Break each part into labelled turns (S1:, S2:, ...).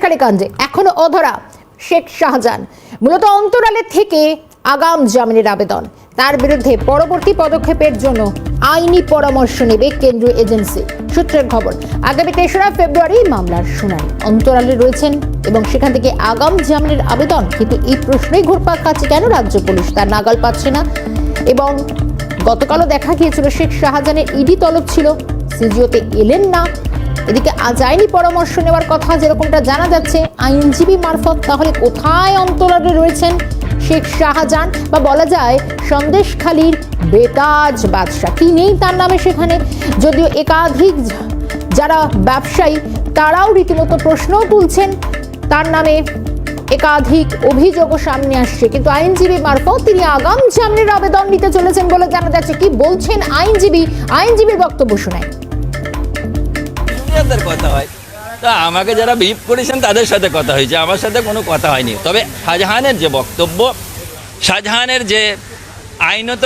S1: কাণ্ডে। এখনও অধরা শেখ শাহজাহান। মূলত অন্তরালে থেকে আগাম জামিনের আবেদন। তার বিরুদ্ধে পরবর্তী পদক্ষেপের জন্য আইনি পরামর্শ নেবে কেন্দ্রীয় এজেন্সি সূত্রের খবর। আগামী তেসরা ফেব্রুয়ারি মামলার শুনানি। অন্তরালে রয়েছেন এবং সেখান থেকে আগাম জামিনের আবেদন। কিন্তু এই প্রশ্নই ঘুরপাক খাচ্ছে কেন রাজ্য পুলিশ? তার নাগাল পাচ্ছে না। এবং গতকালও দেখা গিয়েছিল, শেখ শাহজাহানের ইডি তলব ছিল। সিজিওতে এলেন না। এদিকে আজ আইনি পরামর্শ নেওয়ার কথা যেরকমটা জানা যাচ্ছে, আইনজীবী মারফত তাহলে কোথায় অন্তরালে রয়েছেন শেখ শাহজাহান? বা বলা যায়, সন্দেশখালীর বেতাজ বাদশাহ। কি নেই তার নামে সেখানে? যদিও একাধিক যারা ব্যবসায়ী, তারাও রীতিমতো প্রশ্নও তুলছেন, তার নামে একাধিক অভিযোগও সামনে আসছে। কিন্তু আইনজীবী মারফত তিনি আগাম জামিনের আবেদন নিতে চলেছেন বলে জানা যাচ্ছে। কি বলছেন আইনজীবী? আইনজীবীর বক্তব্য শোনায়।
S2: জুনিয়রদের কথা হয়। তা আমাকে যারা বিপ করেছেন, তাদের সাথে কথা হয়েছে। আমার সাথে কোনো কথা হয়নি। তবে শাহজাহানের যে বক্তব্য, শাহজাহানের যে আইনত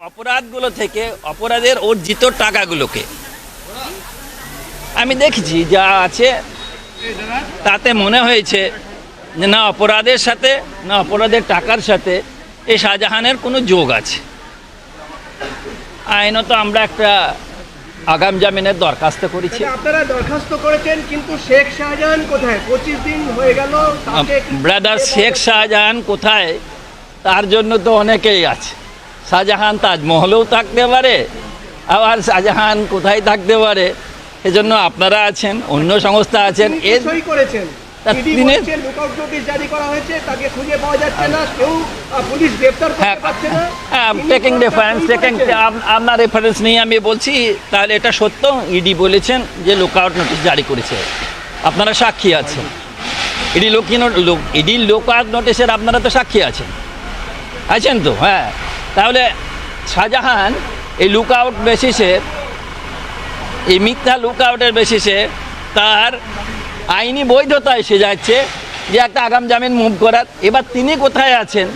S2: অপরাধগুলো থেকে অপরাধের অর্জিত টাকাগুলোকে। আমি দেখেছি, যা আছে, তাতে মনে হয়েছে যে না, অপরাধের সাথে, না, অপরাধের টাকার সাথে এই শাহজাহানের কোনো যোগ আছে। আইনত আমরা একটা আগাম জামিনের দরখাস্ত করেছি।
S3: আপনারা দরখাস্ত করেছেন কিন্তু শেখ শাহজাহান কোথায়? পঁচিশ দিন হয়ে গেল
S2: ব্রাদার শেখ শাহজাহান কোথায়? তার জন্য তো অনেকেই আছে। শাহজাহান তাজমহলেও থাকতে পারে আবার শাহজাহান কোথায় থাকতে পারে? এজন্য আপনারা আছেন অন্য সংস্থা আছেন। এর
S3: করেছেন। বলছে লুকআউট নোটিশ জারি করা হয়েছে তাকে খুঁজে পাওয়া যাচ্ছে না কেউ পুলিশ গ্রেফতার
S2: হ্যাঁ
S3: করতে পারছে না।
S2: টেকিং রেফারেন্স টেকিং আপনার রেফারেন্স নিয়ে আমি বলছি তাহলে এটা সত্য ইডি বলেছেন যে লুকআউট নোটিশ জারি করেছে। আপনারা সাক্ষী আছেন। ইডি লোক ইডি লুকআউট নোটিশের আপনারা তো সাক্ষী আছেন। আছেন তো হ্যাঁ। তাহলে শাহজাহান এই লুকআউট বেসিসে এই মিথ্যা লুকআউটের বেসিসে তার আইনি বৈধতা এসে যাচ্ছে যে একটা আগাম জামিন মুভ করার। এবার তিনি কোথায় আছেন?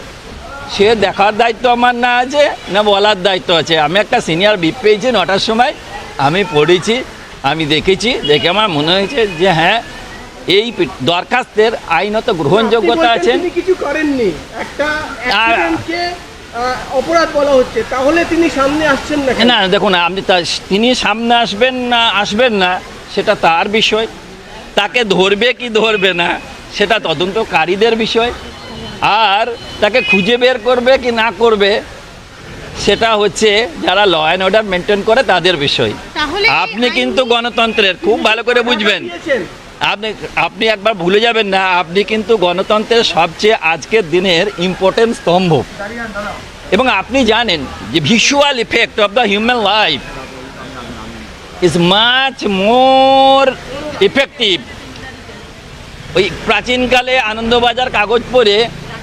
S2: সে দেখার দায়িত্ব আমার না আছে না বলার দায়িত্ব আছে। আমি একটা সিনিয়র বিপ পেয়েছি নটার সময়। আমি পড়েছি আমি দেখেছি দেখে আমার মনে হয়েছে যে হ্যাঁ এই দরখাস্তের আইনত গ্রহণযোগ্যতা আছেন
S3: কিছু করেননি। একটা অপরাধ বলা হচ্ছে। তাহলে তিনি সামনে আসছেন না
S2: না দেখুন আপনি তা তিনি সামনে আসবেন না আসবেন না সেটা তার বিষয়। তাকে ধরবে কি ধরবে না সেটা তদন্তকারীদের বিষয়। আর তাকে খুঁজে বের করবে কি না করবে সেটা হচ্ছে যারা ল অ্যান্ড অর্ডার মেনটেন করে তাদের বিষয়। আপনি কিন্তু গণতন্ত্রের খুব ভালো করে বুঝবেন। আপনি আপনি একবার ভুলে যাবেন না আপনি কিন্তু গণতন্ত্রের সবচেয়ে আজকের দিনের ইম্পর্টেন্ট স্তম্ভ। এবং আপনি জানেন যে visual effect of the human life is much more effective ওই প্রাচীনকালে আনন্দবাজার কাগজ পড়ে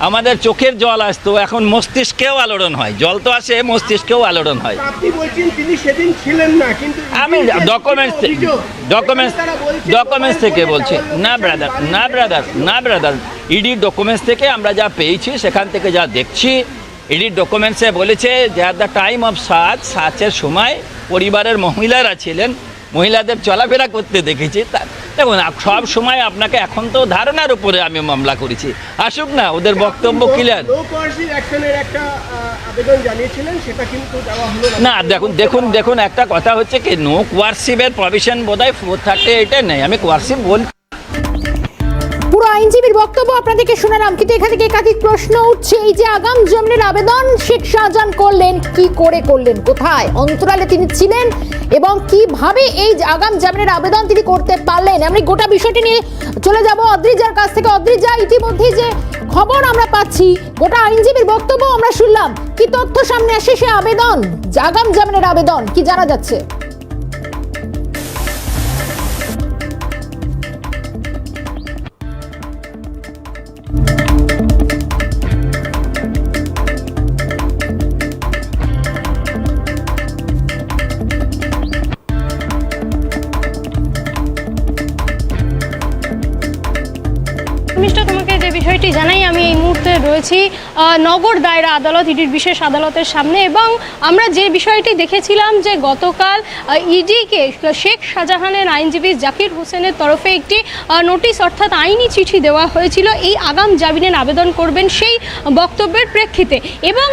S2: আমাদের চোখের জল আসতো এখন মস্তিষ্কেও আলোড়ন হয়। জল তো আসে মস্তিষ্কেও আলোড়ন হয়। আমি ডকুমেন্টস ডকুমেন্টস ডকুমেন্টস থেকে বলছি। না ব্রাদার না ব্রাদার না ব্রাদার ইডির ডকুমেন্টস থেকে আমরা যা পেয়েছি সেখান থেকে যা দেখছি ইডির ডকুমেন্টসে বলেছে যে at the time of search সার্চের সময় পরিবারের মহিলারা ছিলেন মহিলাদের চলাফেরা করতে দেখেছি। তা দেখুন সব সময় আপনাকে এখন তো ধারণার উপরে আমি মামলা করেছি। আসুক না ওদের বক্তব্য ক্লিয়ার না। দেখুন দেখুন দেখুন একটা কথা হচ্ছে কি নো কোয়ারশিপের প্রভিশন বোধহয় ফোর থার্টি এইটে নেই। আমি কোয়ারশিপ বল
S1: আইনজীবীর বক্তব্য আপনাদেরকে শোনালাম, কিন্তু এখান থেকে একাধিক প্রশ্ন উঠছে। এই যে আগাম জামিনের আবেদন, শেখ শাহজাহান করলেন, কি করে করলেন, কোথায়? অন্তরালে তিনি ছিলেন এবং কীভাবে এই আগাম জামিনের আবেদন তিনি করতে পারলেন? আমি গোটা বিষয়টি নিয়ে চলে যাব অদ্রিজার কাছ থেকে। অদ্রিজা, ইতিমধ্যে যে খবর আমরা পাচ্ছি, গোটা আইনজীবীর বক্তব্য আমরা শুনলাম। কি তথ্য সামনে আসে সে আবেদন? আগাম জামিনের আবেদন, কি জানা যাচ্ছে?
S4: মিষ্টা তোমাকে যে বিষয়টি জানাই, আমি এই মুহূর্তে রয়েছি নগর দায়রা আদালত, ইডির বিশেষ আদালতের সামনে এবং আমরা যে বিষয়টি দেখেছিলাম যে গতকাল ইডিকে শেখ শাহজাহানের আইনজীবী জাকির হোসেনের তরফে একটি নোটিশ অর্থাৎ আইনি চিঠি দেওয়া হয়েছিল। এই আগাম জামিনের আবেদন করবেন সেই বক্তব্যের প্রেক্ষিতে এবং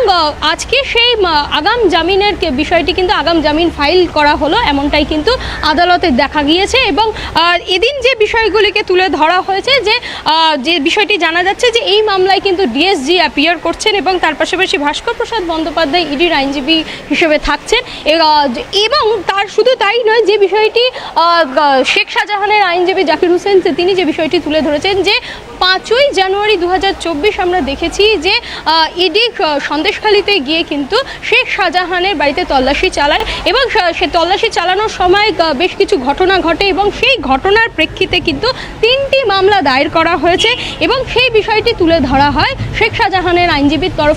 S4: আজকে সেই আগাম জামিনের বিষয়টি কিন্তু আগাম জামিন ফাইল করা হলো, এমনটাই কিন্তু আদালতে দেখা গিয়েছে এবং এদিন যে বিষয়গুলিকে তুলে ধরা হয়েছে যে যে বিষয়টি জানা যাচ্ছে যে এই মামলায় কিন্তু ডিএসজি অ্যাপিয়ার করছেন এবং তার পাশাপাশি ভাস্কর প্রসাদ বন্দ্যোপাধ্যায় ইডির আইনজীবী হিসেবে থাকছেন। এবং তার শুধু তাই নয়, যে বিষয়টি শেখ শাহজাহানের আইনজীবী জাকির হোসেন তিনি যে বিষয়টি তুলে ধরেছেন যে পাঁচই জানুয়ারি দু হাজার চব্বিশ আমরা দেখেছি যে ইডি সন্দেশখালিতে গিয়ে কিন্তু শেখ শাহজাহানের বাড়িতে তল্লাশি চালায় এবং সে তল্লাশি চালানোর সময় বেশ কিছু ঘটনা ঘটে এবং সেই ঘটনার প্রেক্ষিতে কিন্তু তিনটি মামলা দায়ের করা হয়েছে এবং সেই বিষয়টি তুলে ধরা হয় শেখ শাহজাহানের আইনজীবীর তরফ